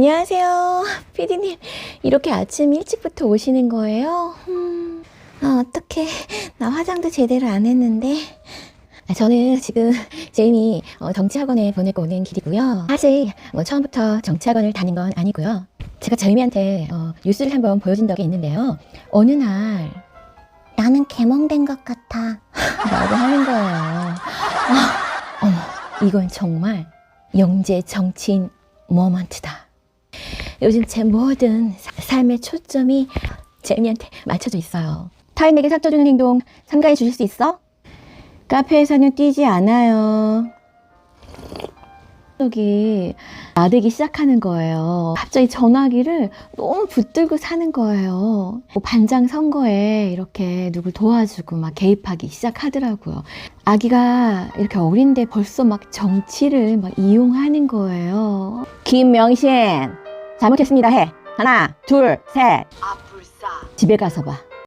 안녕하세요. 피디님, 이렇게 아침 일찍부터 오시는 거예요? 음, 아, 어떡해. 나 화장도 제대로 안 했는데. 아, 저는 지금 제이미 어, 정치학원에 보내고 오는 길이고요. 사실 뭐 처음부터 정치학원을 다닌 건 아니고요. 제가 제이미한테 어, 뉴스를 한번 보여준 적이 있는데요. 어느 날 나는 개몽된 것 같아. 라고 하는 거예요. 아, 어머, 이건 정말 영재 정치인 모먼트다. 요즘 제 모든 사- 삶의 초점이 제이미한테 맞춰져 있어요. 타인에게 상처 주는 행동 삼가해 주실 수 있어? 카페에서는 뛰지 않아요. 여기 나대기 시작하는 거예요. 갑자기 전화기를 너무 붙들고 사는 거예요. 뭐 반장 선거에 이렇게 누굴 도와주고 막 개입하기 시작하더라고요. 아기가 이렇게 어린데 벌써 막 정치를 막 이용하는 거예요. 김명신 잘못했습니다 해. 하나, 둘, 셋. 아 불사 집에 가서 봐.